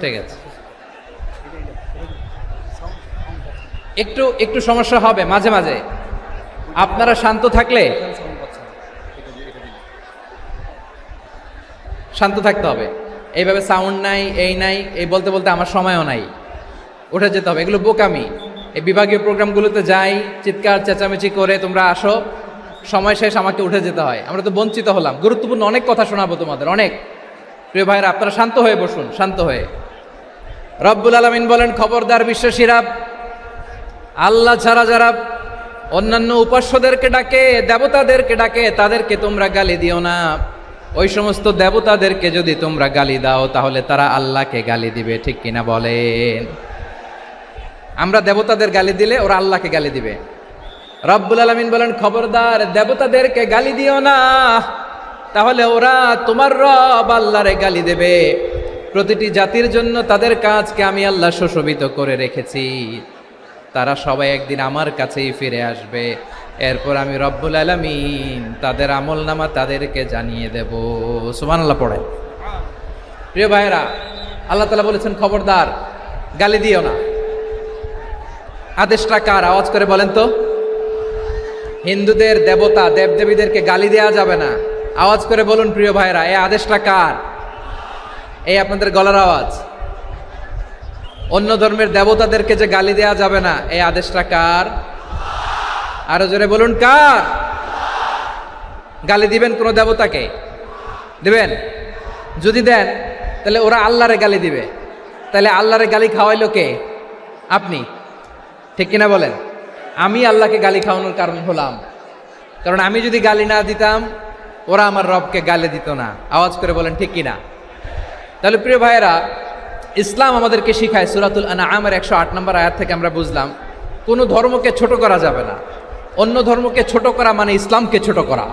ঠিক আছে। একটু একটু সমস্যা হবে, মাঝে মাঝে। আপনারা শান্ত থাকলে শান্ত থাকতে হবে। এইভাবে সাউন্ড নাই, এই নাই, এই বলতে বলতে আমার সময়ও নাই। উঠে যেতে হবে। এগুলো বোকামি। এই বিভাগীয় প্রোগ্রামগুলোতে যাই, চিৎকার, চেঁচামেচি করে তোমরা আসো। সময় শেষ আমাকে উঠে যেতে হয়। আমরা তো বঞ্চিত হলাম। গুরুত্বপূর্ণ অনেক কথা শোনাবো তোমাদের, অনেক। প্রিয় ভাইরা, আপনারা শান্ত হয়ে বসুন, শান্ত হয়ে। রব্বুল আলমিন বলেন, খবরদার বিশ্বাসীরা আল্লাহ ছাড়া যারা অন্যান্য উপাস্যদেরকে ডাকে, দেবতাদেরকে ডাকে, তাদেরকে তোমরা গালি দিও না। ওই সমস্ত দেবতাদেরকে যদি তোমরা গালি দাও, তাহলে তারা আল্লাহকে গালি দিবে, ঠিক কিনা বলেন? আমরা দেবতাদের গালি দিলে ওরা আল্লাহকে গালি দিবে। রব্বুল আলমিন বলেন, খবরদার, দেবতাদেরকে গালি দিও না। তাহলে ওরা তোমার রব আল্লাহরে গালি দেবে। প্রতিটি জাতির জন্য তাদের কাজকে আমি আল্লাহ সুশোভিত করে রেখেছি। তারা সবাই একদিন আমার কাছেই ফিরে আসবে। এরপর আমি রব্বুল আলমিন তাদের আমল নামা তাদেরকে জানিয়ে দেব। সুমান আল্লাহ পড়ে প্রিয় ভাইয়েরা, আল্লাহ তালা বলেছেন, খবরদার, গালি দিও না। আদেশটা কার? আওয়াজ করে বলেন তো। হিন্দুদের দেবতা দেবদেবীদেরকে গালি দেওয়া যাবে না। আওয়াজ করে বলুন, প্রিয় ভাইরা এই আদেশটা কার? এই আপনাদের গলার আওয়াজ। অন্য ধর্মের দেবতাদেরকে যে গালি দেওয়া যাবে না, এই আদেশটা কার? আরও জোরে বলুন, কার? গালি দিবেন কোন দেবতাকে? দিবেন? যদি দেন, তাহলে ওরা আল্লাহরে গালি দিবে। তাহলে আল্লাহরে গালি খাওয়াইলো কে? আপনি। ঠিক কিনা বলেন? আমি আল্লাহকে গালি খাওয়ানোর কারণ হলাম। কারণ আমি যদি গালি না দিতাম, ওরা আমার রবকে গালি দিত না। আওয়াজ করে বলেন, ঠিক কিনা? তাহলে প্রিয় ভাইয়েরা, ইসলাম আমাদেরকে শিখায় সুরাতুল আনা আমার একশো আট নম্বর আয়াত থেকে আমরা বুঝলাম, কোনো ধর্মকে ছোট করা যাবে না। অন্য ধর্মকে ছোট করা মানে ইসলামকে ছোট করা।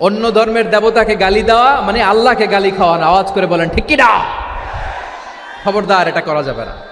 অন্য ধর্মের দেবতাকে গালি দেওয়া মানে আল্লাহকে গালি খাওয়ানো। আওয়াজ করে বলেন, ঠিক কিনা? খবরদার, এটা করা যাবে না।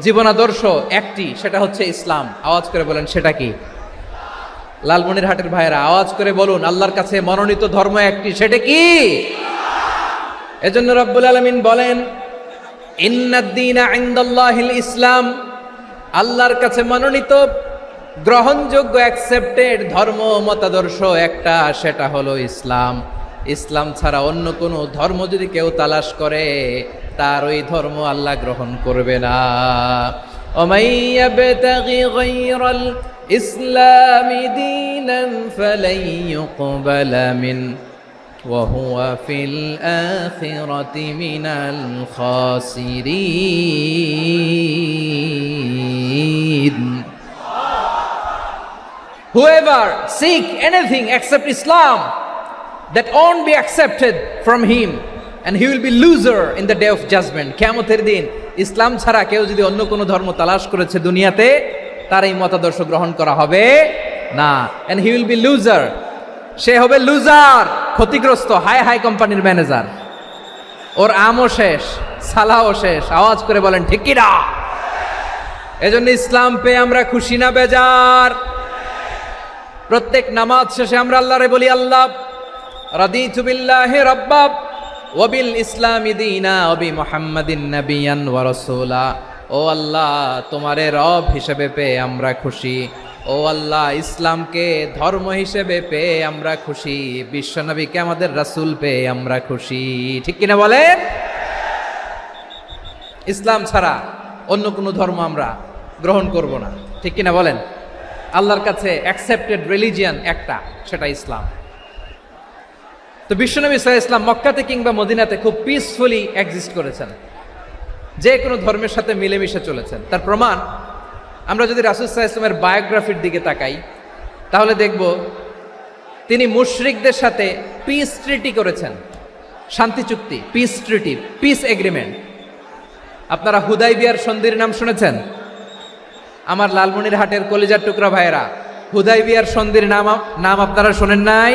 জীবনাদর্শ একটি, সেটা হচ্ছে ইসলাম। আওয়াজ করে বলেন, সেটা কি? লালমনির হাটের ভাইয়েরা, আওয়াজ করে বলুন, আল্লাহর কাছে মনোনীত ধর্ম একটি, সেটা কি? এজন্য রব্বুল আলমিন বলেন ইসলাম। আল্লাহর কাছে মনোনীত, গ্রহণযোগ্য অ্যাকসেপ্টেড ধর্ম, মতাদর্শ একটা, সেটা হলো ইসলাম। ইসলাম ছাড়া অন্য কোনো ধর্ম যদি কেউ তালাশ করে তার ওই ধর্ম আল্লাহ গ্রহণ করবে না ومن يبتغي غير الإسلام دينا فلن يقبل منه وهو في الآخرة من الخاسرين Whoever seek anything except Islam, that won't be accepted from him, and he will be loser in the day of judgment. কেমতের দিন ইসলাম ছাড়া কেউ যদি অন্য কোনো ধর্ম তালাশ করেছে দুনিয়াতে, তার এই মতাদর্শ গ্রহণ করা হবে না। And he will be loser. সে হবে লুজার ক্ষতিগ্রস্ত, হাই হাই কোম্পানির ম্যানেজার ওর আমও শেষ সালাও শেষ। আওয়াজ করে বলেন, ঠিক কিনা? এজন্য ইসলাম পেয়ে আমরা খুশি না, বেজার। প্রত্যেক নামাজ শেষে আমরা আল্লাহরে বলি, আল্লাহ, রাদিতু বিল্লাহি রাব্বাব ওয়াবিল ইসলাম দীনা, ওবি মুহাম্মাদিন নাবিয়ান ওয়া রাসূলা। ও আল্লাহ, তোমারে রব হিসেবে পেয়ে আমরা খুশি। ও আল্লাহ, ইসলামকে ধর্ম হিসেবে পেয়ে আমরা খুশি। বিশ্বনবীকে আমাদের রাসূল পেয়ে আমরা খুশি। ঠিক কিনা বলেন? ইসলাম ছাড়া অন্য কোনো ধর্ম আমরা গ্রহণ করব না। ঠিক কিনা বলেন? আল্লাহর কাছে অ্যাকসেপ্টেড রিলিজিয়ান একটা, সেটা ইসলাম। তো বিশ্বনবী সাহা ইসলাম মক্কাতে কিংবা মদিনাতে খুব পিসফুলি এক্সিস্ট করেছেন। যে কোনো ধর্মের সাথে মিলেমিশে চলেছেন। তার প্রমাণ, আমরা যদি রাসুল সাহা ইসলামের বায়োগ্রাফির দিকে তাকাই, তাহলে দেখব তিনি মুশরিকদের সাথে পিস ট্রিটি করেছেন। শান্তি চুক্তি পিস ট্রিটি পিস এগ্রিমেন্ট আপনারা হুদাই বিয়ার সন্ধির নাম শুনেছেন? আমার লালমনির হাটের কলিজার টুকরা ভাইয়েরা, হুদাই বিয়ার সন্ধির নাম নাম আপনারা শোনেন নাই?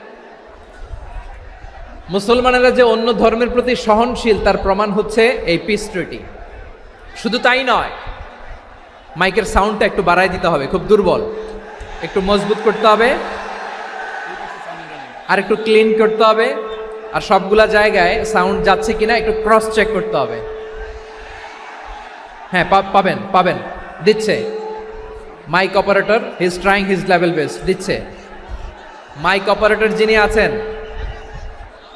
মুসলমানেরা যে অন্য ধর্মের প্রতি সহনশীল, তার প্রমাণ হচ্ছে এই পিস ট্রিটি শুধু তাই নয়, মাইকের সাউন্ডটা একটু বাড়াই দিতে হবে, খুব দুর্বল। একটু মজবুত করতে হবে, আর একটু ক্লিন করতে হবে, আর সবগুলা জায়গায় সাউন্ড যাচ্ছে কিনা একটু ক্রস চেক করতে হবে। হ্যাঁ পাবেন পাবেন, দিচ্ছে। Mic operator his trying his level best দিচ্ছে। মাইক অপারেটর যিনি আছেন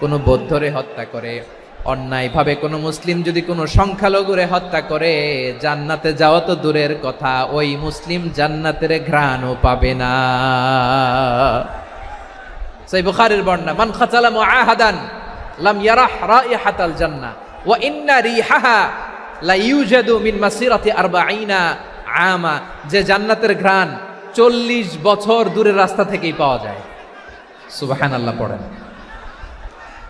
কোনো বৌদ্ধরে হত্যা করে, অন্যায়ভাবে কোনো মুসলিম যদি কোনো সংখ্যালঘুরে হত্যা করে, জান্নাতে যাওয়া তো দূরের কথা, ওই মুসলিম জান্নাতের ঘ্রাণও পাবে না। সেই বুখারীর বর্ণনা, মান খাতালা মুআহাদান লাম ইয়ারাহ রাইহাতাল জান্নাহ ওয়া ইন্না রিহাহা লা ইউজাদু মিন মাসিরাতি 40 আমা যে জান্নাতের ঘ্রাণ 40 বছর দূরের রাস্তা থেকেই পাওয়া যায়। সুবাহান আল্লাহ পড়েন।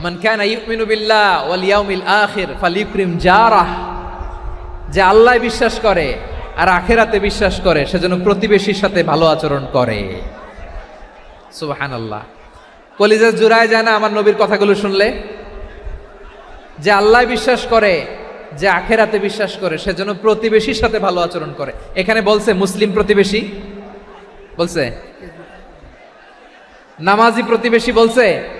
মান কানা ইউমিনু বিল্লাহ ওয়াল ইয়াউমিল আখির ফালিউকরিম জারাহ। যে আল্লাহ বিশ্বাস করে আর আখেরাতে বিশ্বাস করে সেজন্য প্রতিবেশীর সাথে ভালো আচরণ করে। সুবহানাল্লাহ। কলিজা জুড়ায় যায় না আমার নবীর কথাগুলো শুনলে? যে আল্লাহ বিশ্বাস করে, যে আখেরাতে বিশ্বাস করে সেজন্য প্রতিবেশীর সাথে ভালো আচরণ করে। এখানে বলছে মুসলিম প্রতিবেশী? বলছে? নামাজি প্রতিবেশী বলছে?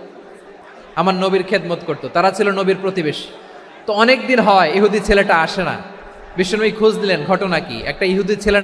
আমার নবীর খেদমত করতো। তারা ছিল নবীর প্রতিবেশী। তো অনেক দিন হয় ইহুদি ছেলেটা আসে না। বিষ্ণু খোঁজ দিলেন ঘটনা কি? একটা ইহুদি ছেলে